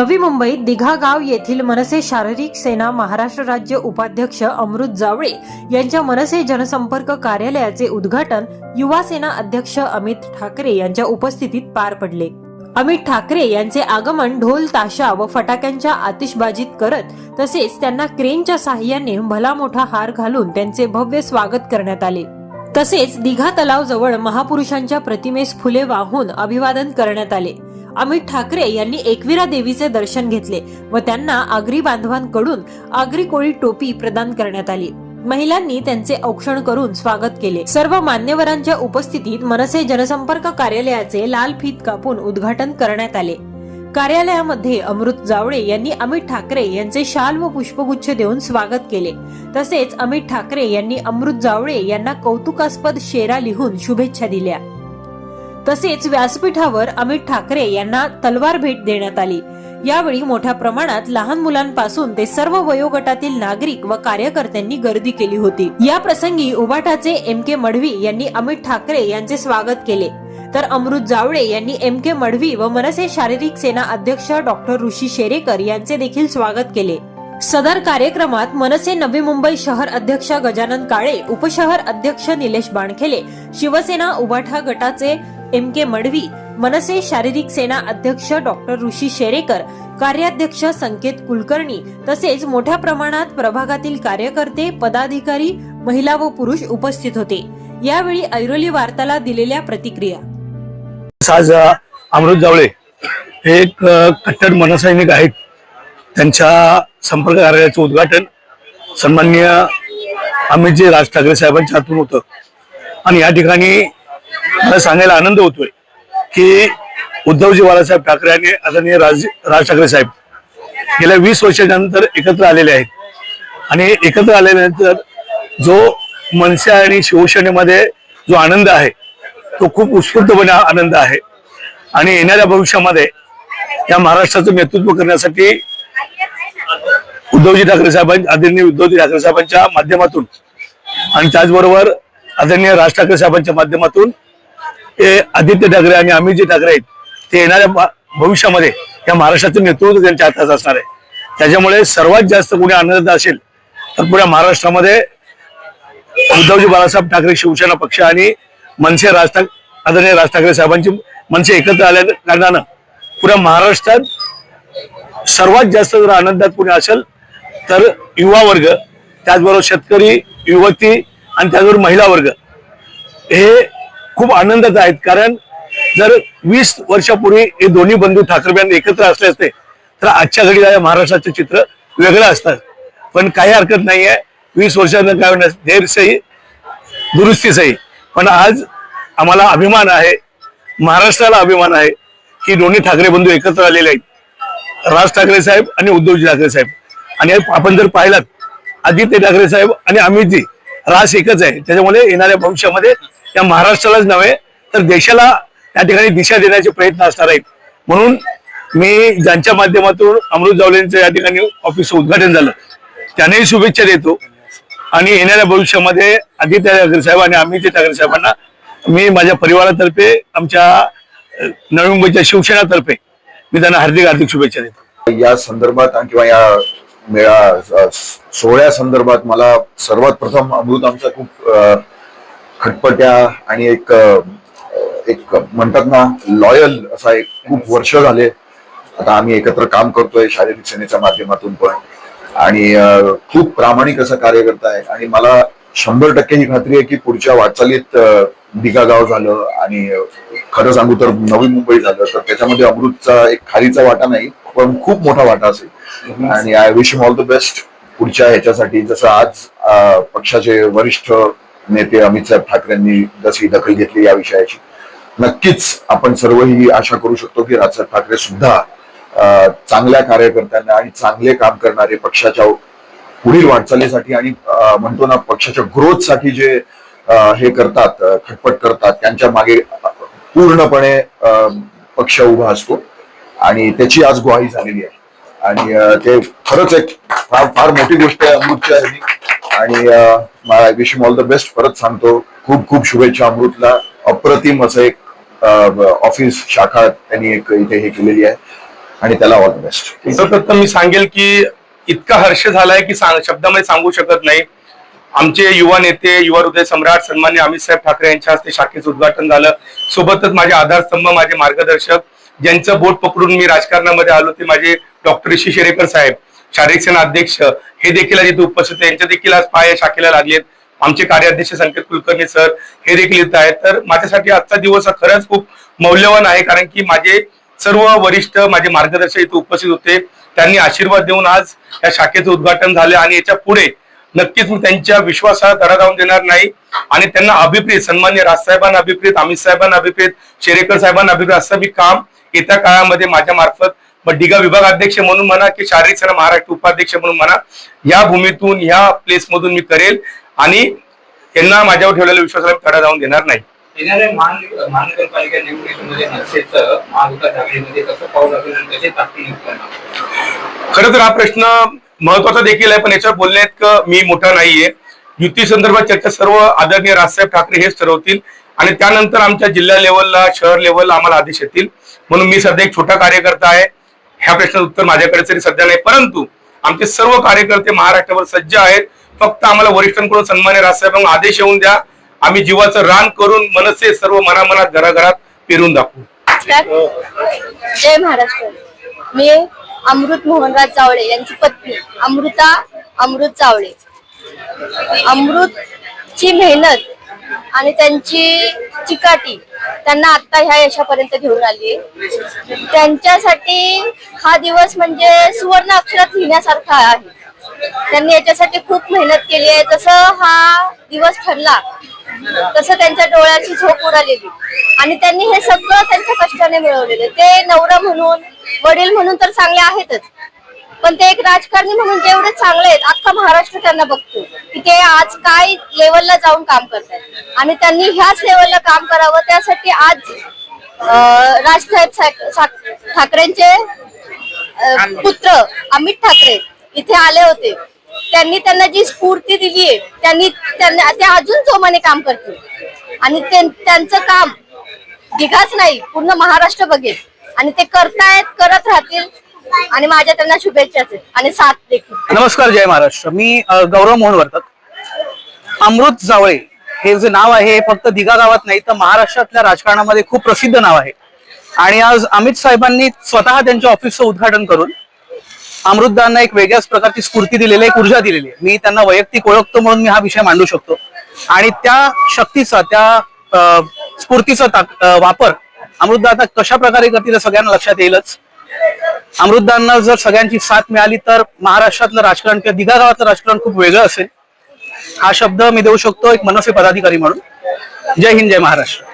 नवी मुंबईत दिघागाव येथील मनसे शारीरिक सेना महाराष्ट्र राज्य उपाध्यक्ष अमृत जावळे यांच्या मनसे जनसंपर्क कार्यालयाचे उद्घाटन युवा सेना अध्यक्ष अमित ठाकरे यांच्या उपस्थितीत पार पडले. अमित ठाकरे यांचे आगमन ढोल ताशा व फटाक्यांच्या आतिषबाजीत करत तसेच त्यांना क्रेनच्या साह्याने भला मोठा हार घालून त्यांचे भव्य स्वागत करण्यात आले. तसेच दिघा तलाव जवळ महापुरुषांच्या प्रतिमेस फुले वाहून अभिवादन करण्यात आले. अमित ठाकरे यांनी एकविरा देवीचे दर्शन घेतले व त्यांना आगरी बांधवांकडून आगरी कोळी टोपी प्रदान करण्यात आली. महिलांनी त्यांचे औक्षण करून स्वागत केले. सर्व मान्यवरांच्या उपस्थितीत मनसे जनसंपर्क कार्यालयाचे लाल फीत कापून उद्घाटन करण्यात आले. कार्यालयामध्ये अमृत जावळे यांनी अमित ठाकरे यांचे शाल व पुष्पगुच्छ देऊन स्वागत केले. तसेच अमित ठाकरे यांनी अमृत जावळे यांना कौतुकास्पद शेरा लिहून शुभेच्छा दिल्या. तसेच व्यासपीठावर अमित ठाकरे यांना तलवार भेट देण्यात आली. यावेळी मोठ्या प्रमाणात लहान मुलांपासून ते सर्व वयोगटातील नागरिक व कार्यकर्त्यांनी गर्दी केली होती. या प्रसंगी उबाटाचे एम के मढवी यांनी अमित ठाकरे यांचे स्वागत केले. तर अमृत जावळे यांनी एम के मढवी व मनसे शारीरिक सेना अध्यक्ष डॉक्टर ऋषी शेरेकर यांचे देखील स्वागत केले. सदर कार्यक्रमात मनसे नवी मुंबई शहर अध्यक्ष गजानन काळे उपशहर अध्यक्ष निलेश बाणखेले शिवसेना उबाठा गटाचे एम के मडवी मनसे शारीरिक सेना अध्यक्ष डॉक्टर ऋषी शेरेकर कार्याध्यक्ष संकेत कुलकर्णी तसेच मोठ्या प्रमाणात प्रभागातील कार्यकर्ते पदाधिकारी महिला व पुरुष उपस्थित होते. यावेळी ऐरोली वार्ताला दिलेल्या प्रतिक्रिया. आज अमृत जावळे हे एक कट्टर मनसैनिक आहेत. त्यांच्या संपर्क कार्यालयाचं उद्घाटन सन्माननीय अमितजी राज ठाकरे साहेबांच्या हातून होतं. आणि या ठिकाणी मला सांगायला आनंद होतोय की उद्धवजी बाळासाहेब ठाकरे आणि आदरणीय राज राज ठाकरे साहेब गेल्या वीस वर्षानंतर एकत्र आलेले आहेत. आणि एकत्र आल्यानंतर जो मनसे आणि शिवसेनेमध्ये जो आनंद आहे तो खूप उत्स्फूर्तपणे आनंद आहे. आणि येणाऱ्या भविष्यामध्ये या महाराष्ट्राचं नेतृत्व करण्यासाठी उद्धवजी ठाकरे साहेबां आदरणीय उद्धवजी ठाकरे साहेबांच्या माध्यमातून आणि त्याचबरोबर आदरणीय राज ठाकरे साहेबांच्या माध्यमातून हे आदित्य ठाकरे आणि अमितजी ठाकरे आहेत ते येणाऱ्या भविष्यामध्ये या महाराष्ट्राचं नेतृत्व त्यांच्या हातात असणार आहे. त्याच्यामुळे सर्वात जास्त कोणी आनंद असेल तर पुऱ्या महाराष्ट्रामध्ये उद्धवजी बाळासाहेब ठाकरे शिवसेना पक्ष आणि मनसे राज ठाक आदरणीय राज ठाकरे साहेबांची मनसे एकत्र आल्या कारणानं पुऱ्या महाराष्ट्रात सर्वात जास्त जर आनंदात कोणी असेल तर युवा वर्ग त्याचबरोबर शेतकरी युवती आणि त्याचबरोबर महिला वर्ग हे खूप आनंदात आहेत. कारण जर वीस वर्षापूर्वी हे दोन्ही बंधू ठाकरे बँड एकत्र असले असते तर आजच्या घडीला या महाराष्ट्राचं चित्र वेगळं असतं. पण काही हरकत नाहीये. वीस वर्षानं काय होणार? देर दुरुस्तीसही. दुरुस्ती सही पण आज आम्हाला अभिमान आहे महाराष्ट्राला अभिमान आहे की दोन्ही ठाकरे बंधू एकत्र आलेले आहेत. राज ठाकरे साहेब आणि उद्धवजी ठाकरे साहेब. आणि आपण जर पाहिलात आदित्य ठाकरे साहेब आणि अमितजी रास एकच आहे. त्याच्यामुळे येणाऱ्या भविष्यामध्ये या महाराष्ट्रालाच नव्हे तर देशाला त्या ठिकाणी दिशा देण्याचे प्रयत्न असणार आहेत. म्हणून मी ज्यांच्या माध्यमातून अमृत जावलेंचं या ठिकाणी ऑफिसचं उद्घाटन झालं त्यांनाही शुभेच्छा देतो. आणि येणाऱ्या भविष्यामध्ये आदित्य ठाकरे साहेब आणि अमित ठाकरे साहेबांना मी माझ्या परिवारातर्फे आमच्या नवी मुंबईच्या शिवसेनातर्फे मी त्यांना हार्दिक हार्दिक शुभेच्छा देतो. या संदर्भात किंवा या मेळा सोहळ्या संदर्भात मला सर्वात प्रथम अमृत आमचा खूप खटपट्या आणि एक एक म्हणतात ना लॉयल असा एक खूप वर्ष झाले. आता आम्ही एकत्र काम करतोय शारीरिक सेनेच्या माध्यमातून पण. आणि खूप प्रामाणिक असं कार्य करताय. आणि मला शंभर टक्के ही खात्री आहे की पुढच्या वाटचालीत गाव झालं आणि खरं सांगू तर नवी मुंबई झालं तर त्याच्यामध्ये अमृतचा एक खालीचा वाटा नाही पण खूप मोठा वाटा असेल. आणि I wish all the best पुढच्या ह्याच्यासाठी. जसं आज पक्षाचे वरिष्ठ नेते अमित साहेब ठाकरेंनी जशी दखल घेतली या विषयाची. नक्कीच आपण सर्व ही आशा करू शकतो की राजसाहेब ठाकरे सुद्धा चांगल्या कार्यकर्त्यांना आणि चांगले काम करणारे पक्षाच्या पुढील वाटचालीसाठी आणि म्हणतो ना पक्षाच्या ग्रोथसाठी जे हे करतात खटपट करतात त्यांच्या मागे पूर्णपणे पक्ष उभा असतो. आणि त्याची आज ग्वाही झालेली आहे. आणि ते खरंच एक फार फार मोठी गोष्ट आहे अमृतच्या ह्यानी. आणि I wish all the best परत सांगतो खूप खूप शुभेच्छा अमृतला. अप्रतिम असं एक ऑफिस शाखा त्यांनी एक इथे हे केलेली आहे. आणि त्याला ऑल द बेस्ट सर्वप्रथम मी सांगेल की इतका हर्ष झालाय की शब्दामध्ये सांगू शकत नाही. आमचे युवा नेते युवा हृदय सम्राट सन्मान्य अमित साहेब ठाकरे यांच्या हस्ते शाखेचं उद्घाटन झालं. सोबतच माझे आधारस्तंभ माझे मार्गदर्शक ज्यांचं बोट पकडून मी राजकारणामध्ये आलो ते माझे डॉक्टर ऋषी शेरेकर साहेब. शारीरिक सेना अध्यक्ष हे देखील आज इथे उपस्थित यांच्या देखील आज पाय या शाखेला लागलेत आमचे कार्याध्यक्ष संकेत कुलकर्णी सर हे देखील येत आहेत. तर माझ्यासाठी आजचा दिवस हा खरंच खूप मौल्यवान आहे कारण की माझे सर्व वरिष्ठ माझे मार्गदर्शक इथे उपस्थित होते. त्यांनी आशीर्वाद देऊन आज या शाखेचं उद्घाटन झालं आणि याच्यापुढे नक्कीच मी त्यांच्या विश्वासाला धडा जाऊन देणार नाही. आणि त्यांना अभिप्रेत सन्मान्य राजसाहेबांना अभिप्रेत अमित साहेबांना अभिप्रेत शेरेकर साहेबांना अभिप्रेत असं मी काम येत्या काळामध्ये माझ्या मार्फत मग डिगा विभाग अध्यक्ष म्हणून म्हणा की शारीरिक सेना महाराष्ट्र उपाध्यक्ष म्हणून म्हणा या भूमीतून या प्लेस मधून मी करेल आणि त्यांना माझ्यावर ठेवलेल्या विश्वासाला मी तडा जाऊन देणार नाही. येणाऱ्या महान महानगरपालिका निवडणुकीमध्ये मनसेचं महाविकास आघाडीमध्ये कसं पाऊल असेल आणि कसे ताकदी युक्त करणार खरं तर हा प्रश्न महत्त्वाचा देखील आहे पण याच्यावर बोलण्यात मी मोठा नाहीये. युती संदर्भात चर्चा सर्व आदरणीय राजसाहेब ठाकरे हेच ठरवतील आणि त्यानंतर आमच्या जिल्हा लेवलला शहर लेवलला आम्हाला आदेश येतील. म्हणून मी सध्या एक छोटा कार्यकर्ता आहे. ह्या प्रश्नाचं उत्तर माझ्याकडे तरी सध्या नाही परंतु आमचे सर्व कार्यकर्ते महाराष्ट्रावर सज्ज आहेत. फक्त आम्हाला वरिष्ठांकडून सन्मान्य राजसाहेबांना आदेश येऊन द्या. आम्ही जीवाचं रान करून मनसे सर्व मनामनात घराघरात पेरून दाखवू. जय महाराष्ट्र. मी अमृत मोहनराज चावळे यांची पत्नी अमृता अमृत चावळे अमृतची मेहनत आणि त्यांची चिकाटी त्यांना आता ह्या यशापर्यंत घेऊन आली त्यांच्यासाठी हा दिवस म्हणजे सुवर्ण अक्षरात लिहिण्यासारखा आहे. त्यांनी याच्यासाठी खूप मेहनत केली आहे. जसं हा दिवस ठरला तसं त्यांच्या डोळ्याची झोप उडालेली. आणि त्यांनी हे सगळं त्यांच्या कष्टाने मिळवलेलं ते नवरा म्हणून वडील म्हणून तर चांगले आहेतच. पण ते एक राजकारणी म्हणून जेवढे चांगले आहेत अख्खा महाराष्ट्र त्यांना बघतो. की ते आज काय लेवलला जाऊन काम करतात आणि त्यांनी ह्याच लेवलला काम करावं त्यासाठी आज अं, राजसाहेब सा- सा- ठाकरेंचे पुत्र अमित ठाकरे इथे आले होते. त्यांनी त्यांना जी स्फूर्ती दिली आहे त्यांनी त्यांना ते अजून जोमाने काम करतील. आणि त्यांचं काम दिघाच नाही पूर्ण महाराष्ट्र बघेल. आणि ते करतायत करत राहतील. आणि माझ्या त्यांना शुभेच्छा आणि साथ देखील. नमस्कार जय महाराष्ट्र. मी अ, गौरव मोहन वर्तक अमृत जावळे हे जे नाव आहे हे फक्त दिघा गावात नाही तर महाराष्ट्रातल्या राजकारणामध्ये खूप प्रसिद्ध नाव आहे. आणि आज अमित साहेबांनी स्वतः त्यांच्या ऑफिसचं उद्घाटन करून अमृतदारांना एक वेगळ्याच प्रकारची स्फूर्ती दिलेली आहे एक ऊर्जा दिलेली आहे. मी त्यांना वैयक्तिक ओळखतो म्हणून मी हा विषय मांडू शकतो. आणि त्या शक्तीचा त्या अ, स्फूर्तीचा ताक- अ, वापर अमृतदा आता कशा प्रकारे करतील हे सगळ्यांना लक्षात येईलच. अमृतदांना जर सगळ्यांची साथ मिळाली तर महाराष्ट्रातलं राजकारण किंवा दिघा गावातलं राजकारण खूप वेगळं असेल. हा शब्द मी देऊ शकतो एक मनसे पदाधिकारी म्हणून. जय हिंद जय महाराष्ट्र.